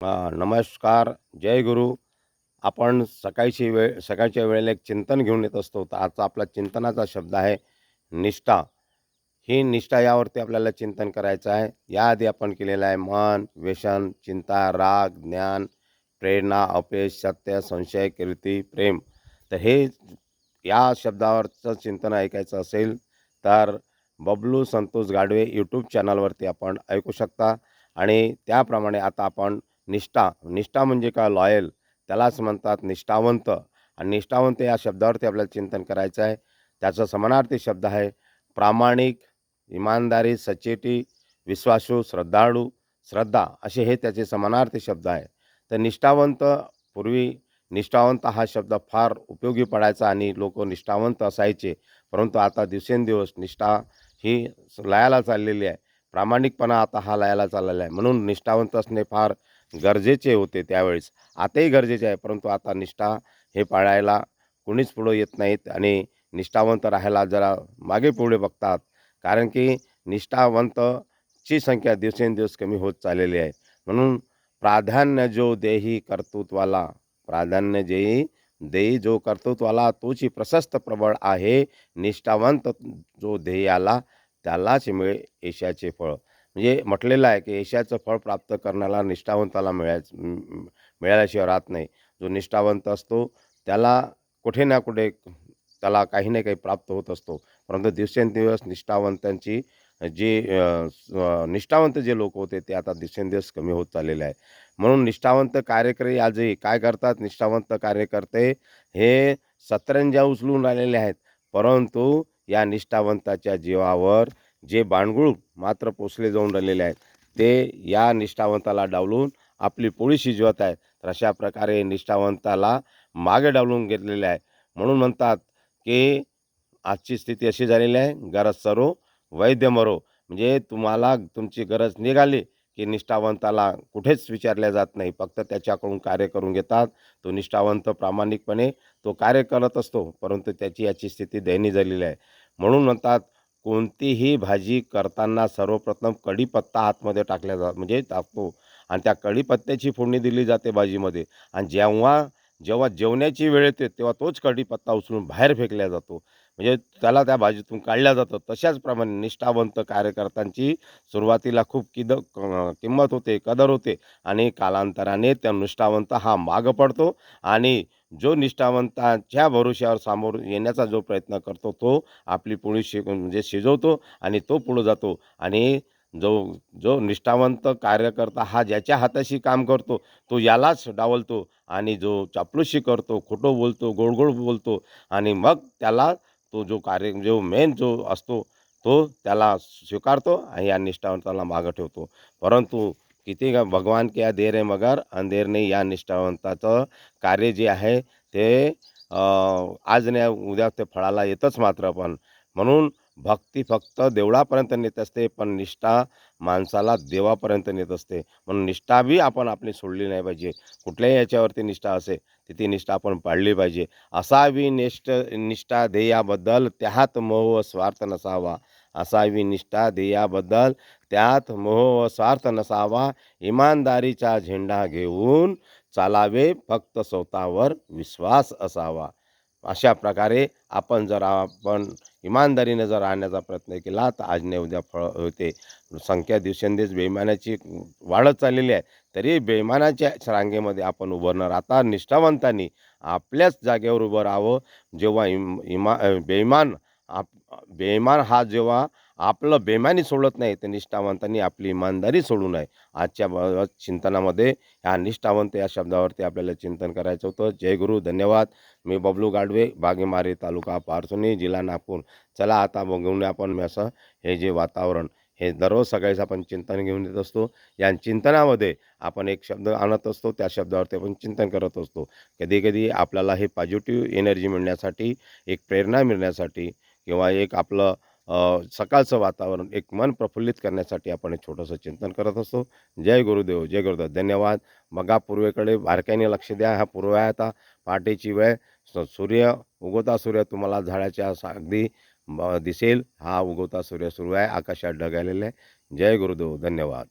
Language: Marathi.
नमस्कार जय गुरु. आपण सकाळची वेळ सकाळच्या वेळेला एक चिंतन घेऊन येत असतो. तर आजचा आपला चिंतनाचा शब्द आहे निष्ठा. ही निष्ठा यावरती आपल्याला चिंतन करायचं आहे. याआधी आपण केलेलं आहे मन व्यसन चिंता राग ज्ञान प्रेरणा अपयश सत्य संशय कीर्ती प्रेम. तर हे या शब्दावरचं चिंतन ऐकायचं असेल तर बबलू संतोष गाडवे यूट्यूब चॅनलवरती आपण ऐकू शकता. आणि त्याप्रमाणे आता आपण निष्ठा. निष्ठा म्हणजे काय? लॉयल त्यालाच म्हणतात निष्ठावंत. आणि निष्ठावंत या शब्दावरती आपल्याला चिंतन करायचं आहे. त्याचा समानार्थी शब्द आहे. प्रामाणिक इमानदारी सचेटी विश्वासू श्रद्धाळू श्रद्धा असे हे त्याचे समानार्थी शब्द आहे. तर निष्ठावंत पूर्वी निष्ठावंत हा शब्द फार उपयोगी पडायचा आणि लोक निष्ठावंत असायचे. परंतु आता दिवसेंदिवस निष्ठा ही लयाला चाललेली आहे. प्रामाणिकपणा आता हा लयाला चाललेला आहे. म्हणून निष्ठावंत असणे फार गरजेचे होते त्यावेळेस. आताही गरजेचे आहे परंतु आता निष्ठा हे पाळायला कुणीच पुढं येत नाहीत आणि निष्ठावंत राहायला जरा मागे पुढे बघतात. कारण की निष्ठावंतची संख्या दिवसेंदिवस कमी होत चाललेली आहे. म्हणून प्राधान्य जो देही कर्तृत्वाला प्राधान्य जेही देई जो कर्तृत्वाला तोची प्रशस्त प्रबळ आहे. निष्ठावंत जो ध्येयाला त्यालाच मिळे यशाचे फळ. म्हणजे म्हटलेलं आहे की यशाचं फळ प्राप्त करण्याला निष्ठावंताला मिळायच मिळाल्याशिवाय राहत नाही. जो निष्ठावंत असतो त्याला कुठे ना कुठे त्याला काही ना काही प्राप्त होत असतो. परंतु दिवसेंदिवस निष्ठावंतांची जे निष्ठावंत जे लोक होते ते आता दिवसेंदिवस कमी होत चाललेले आहे. म्हणून निष्ठावंत कार्यकर्ते आजही काय करतात? निष्ठावंत कार्यकर्ते हे सतरंजा उचलून राहिलेले आहेत. परंतु या निष्ठावंताच्या जीवावर जे बाणगुळ मात्र पोचले जाऊन राहिलेले आहेत ते या निष्ठावंताला डावलून आपली पोळी शिजवत आहेत. तर अशा प्रकारे निष्ठावंताला मागे डावलून घेतलेले आहे. म्हणून म्हणतात की आजची स्थिती अशी झालेली आहे गरज सरो वैद्य मरो. म्हणजे तुम्हाला तुमची गरज निघाली की निष्ठावंताला कुठेच विचारल्या जात नाही. फक्त त्याच्याकडून कार्य करून घेतात. तो निष्ठावंत प्रामाणिकपणे तो कार्य करत असतो परंतु त्याची याची स्थिती दयनीय झालेली आहे. म्हणून म्हणतात कोणतीही भाजी करताना सर्वप्रथम कढीपत्ता आतमध्ये टाकल्या जात म्हणजे टाकतो. आणि त्या कढीपत्त्याची फोडणी दिली जाते भाजीमध्ये. आणि जेव्हा जेव्हा जेवण्याची वेळ येते तेव्हा तोच कढीपत्ता उचलून बाहेर फेकला जातो. म्हणजे त्याला त्या भाजीतून काढल्या जातं तशाचप्रमाणे निष्ठावंत कार्यकर्त्यांची सुरुवातीला खूप किद किंमत होते कदर होते. आणि कालांतराने त्या निष्ठावंत हा मागं पडतो. आणि जो निष्ठावंताच्या भरोश्यावर सामोर येण्याचा जो प्रयत्न करतो तो आपली पोळी शि म्हणजे शिजवतो आणि तो पुढं जातो. आणि जो जो निष्ठावंत कार्यकर्ता हा ज्याच्या हाताशी काम करतो तो यालाच डावलतो आणि जो चापलूशी करतो खोटं बोलतो गोडगोड बोलतो आणि मग त्याला तो जो कार्य जो मेन जो असतो तो त्याला स्वीकारतो आणि या निष्ठावंताला मागं ठेवतो. परंतु किती भगवान क्या देर आहे मगर नाही या निष्ठावंताचं कार्य जे आहे ते आज नाही उद्या ते फळाला येतच मात्र पण. म्हणून भक्ती फक्त देवळापर्यंत नेत असते पण निष्ठा माणसाला देवापर्यंत नेत असते. म्हणून निष्ठा बी आपण आपली सोडली नाही पाहिजे. कुठल्याही याच्यावरती निष्ठा असे ती निष्ठा आपण पाळली पाहिजे. असावी निष्ठ निष्ठा ध्येयाबद्दल त्यात मोह स्वार्थ नसावा. असावी निष्ठा ध्येयाबद्दल त्यात मोह व स्वार्थ नसावा इमानदारीचा झेंडा घेऊन चालावे फक्त स्वतःवर विश्वास असावा. अशा प्रकारे आपण जर आपण इमानदारीने जर राहण्याचा प्रयत्न केला तर आज नाही उद्या फळ होते. संख्या दिवसेंदिवस बेमानाची वाढत चाललेली आहे तरी बेमानाच्या रांगेमध्ये आपण उभं न राहता निष्ठावंतांनी आपल्याच जागेवर उभं राहावं. जेव्हा इम इमा बेईमान आप बेईमान हा जेव्हा आपलं बेमानी सोडत नाही तर निष्ठावंतांनी आपली इमानदारी सोडू नये आजच्या चिंतनामध्ये ह्या निष्ठावंत या शब्दावरती आपल्याला चिंतन करायचं होतं. जय गुरु धन्यवाद. मी बबलू गाडवे बागेमारी तालुका पारसोनी जिल्हा नागपूर. चला आता बघून आपण असं हे जे वातावरण हे दररोज सकाळीच आपण चिंतन घेऊन येत असतो. या चिंतनामध्ये आपण एक शब्द आणत असतो त्या शब्दावरती आपण चिंतन करत असतो. कधी कधी आपल्याला हे पॉझिटिव्ह एनर्जी मिळण्यासाठी एक प्रेरणा मिळण्यासाठी किंवा एक आपलं सकाळचं वातावरण एक मन प्रफुल्लित करण्यासाठी आपण एक छोटंसं चिंतन करत असतो. जय गुरुदेव जय गुरुदेव. धन्यवाद. बघा पूर्वेकडे बारकाईने लक्ष द्या. हा पूर्व आहे आता पहाटेची वेळ. सूर्य उगवता सूर्य तुम्हाला झाडाच्या अगदी दिसेल. हा उगवता सूर्य सुरू आहे. आकाशात ढगायलेलं आहे. जय गुरुदेव. धन्यवाद.